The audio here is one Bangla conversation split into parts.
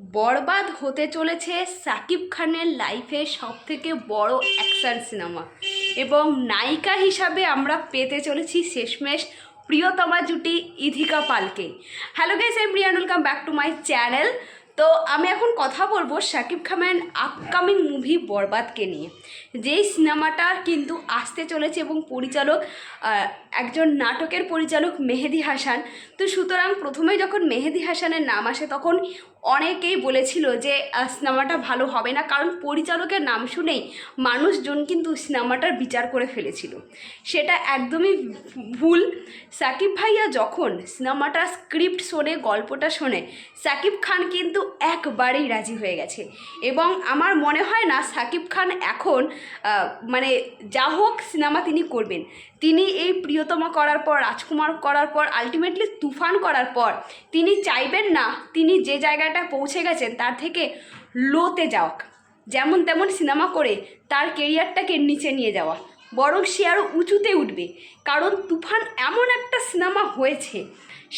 বরবাদ হতে চলেছে সাকিব খানের লাইফে সবথেকে বড় অ্যাকশন সিনেমা এবং নায়িকা হিসাবে আমরা পেতে চলেছি শেষমেশ প্রিয়তমা জুটি ইধিকা পালকে। Hello guys I'm Riyan welcome back to my channel তো আমি এখন কথা বলব শাকিব খানের আপকামিং মুভি বরবাদকে নিয়ে। যেই সিনেমাটা কিন্তু আসতে চলেছে এবং পরিচালক একজন নাটকের পরিচালক মেহেদি হাসান, তো সুতরাং প্রথমে যখন মেহেদি হাসানের নাম আসে তখন অনেকেই বলেছিল যে সিনেমাটা ভালো হবে না, কারণ পরিচালকের নাম শুনেই মানুষজন কিন্তু সিনেমাটার বিচার করে ফেলেছিল। সেটা একদমই ভুল। সাকিব ভাইয়া যখন সিনেমাটার স্ক্রিপ্ট শোনে, গল্পটা শোনে সাকিব খান কিন্তু একবারেই রাজি হয়ে গেছে। এবং আমার মনে হয় না সাকিব খান এখন মানে যা হোক সিনেমা তিনি করবেন। তিনি এই প্রিয়তমা করার পর, রাজকুমার করার পর আলটিমেটলি তুফান করার পর, তিনি চাইবেন না তিনি যে জায়গাটা পৌঁছে গেছেন তার থেকে লোতে যাওয়া যেমন তেমন সিনেমা করে তার কেরিয়ারটাকে নিচে নিয়ে যাওয়া। বরং সে আরও উঁচুতে উঠবে। কারণ তুফান এমন একটা সিনেমা হয়েছে,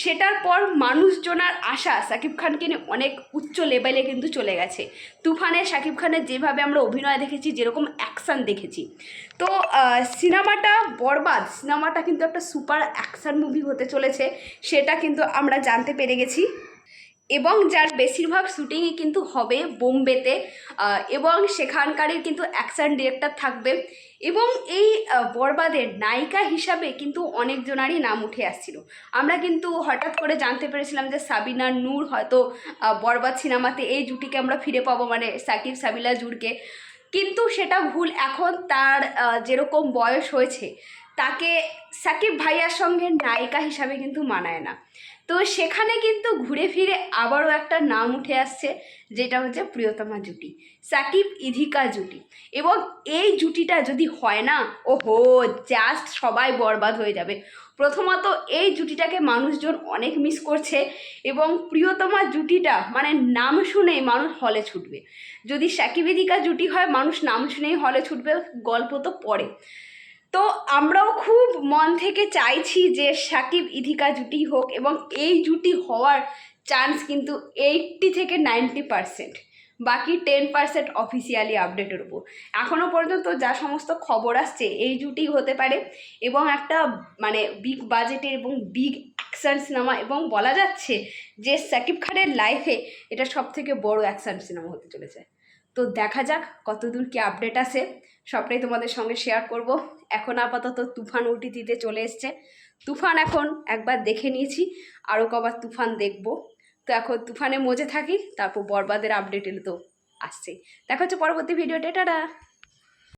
সেটার পর মানুষজনার আশা সাকিব খানকে নিয়ে অনেক উচ্চ লেভেলে কিন্তু চলে গেছে। তুফানে সাকিব খানের যেভাবে আমরা অভিনয় দেখেছি, যেরকম অ্যাকশান দেখেছি। তো সিনেমাটা বরবাদ, সিনেমাটা কিন্তু একটা সুপার অ্যাকশান মুভি হতে চলেছে, সেটা কিন্তু আমরা জানতে পেরে গেছি। এবং যার বেশিরভাগ শ্যুটিংই কিন্তু হবে বোম্বেতে এবং সেখানকারই কিন্তু অ্যাকশন ডিরেক্টর থাকবে। এবং এই বরবাদের নায়িকা হিসাবে কিন্তু অনেকজনারই নাম উঠে আসছিল। আমরা কিন্তু হঠাৎ করে জানতে পেরেছিলাম যে সাবিনা নূর হয়তো বরবাদ সিনেমাতে এই জুটিকে আমরা ফিরে পাবো মানে সাকিব সাবিলা জুড়কে কিন্তু সেটা ভুল। এখন তার যেরকম বয়স হয়েছে তাকে সাকিব ভাইয়ার সঙ্গে নায়িকা হিসাবে কিন্তু মানায় না। তো সেখানে কিন্তু ঘুরে ফিরে আবারও একটা নাম উঠে আসছে, যেটা হচ্ছে প্রিয়তমা জুটি, সাকিব ইধিকা জুটি। এবং এই জুটিটা যদি হয় না, ওহো জাস্ট সবাই বরবাদ হয়ে যাবে। প্রথমত এই জুটিটাকে মানুষজন অনেক মিস করছে এবং প্রিয়তমা জুটিটা মানে নাম শুনেই মানুষ হলে ছুটবে। যদি সাকিব ইধিকা জুটি হয়, মানুষ নাম শুনেই হলে ছুটবে, গল্প তো পরে তো আমরাও খুব মন থেকে চাইছি যে সাকিব, ইধিকা জুটি হোক এবং এই জুটি হওয়ার চান্স কিন্তু এইটটি থেকে নাইনটি পারসেন্ট বাকি টেন পার্সেন্ট অফিসিয়ালি আপডেটের উপর। এখনও পর্যন্ত যা সমস্ত খবর আসছে, এই জুটি হতে পারে এবং একটা মানে বিগ বাজেটের এবং বিগ অ্যাকশন সিনেমা এবং বলা যাচ্ছে যে সাকিব খানের লাইফে এটা সব থেকে বড় অ্যাকশন সিনেমা হতে চলেছে। তো দেখা যাক কতদূর কি আপডেট আছে সবটাই তোমাদের সঙ্গে শেয়ার করব। এখন আপাতত তুফান ওটিটিতে চলে এসছে। তুফান এখন একবার দেখে নিয়েছি আরও কবার তুফান দেখব। তো এখন তুফানে মজে থাকি, তারপর বরবাদের আপডেট এলে তো আসছে। দেখা হচ্ছে পরবর্তী ভিডিওটা টাটা!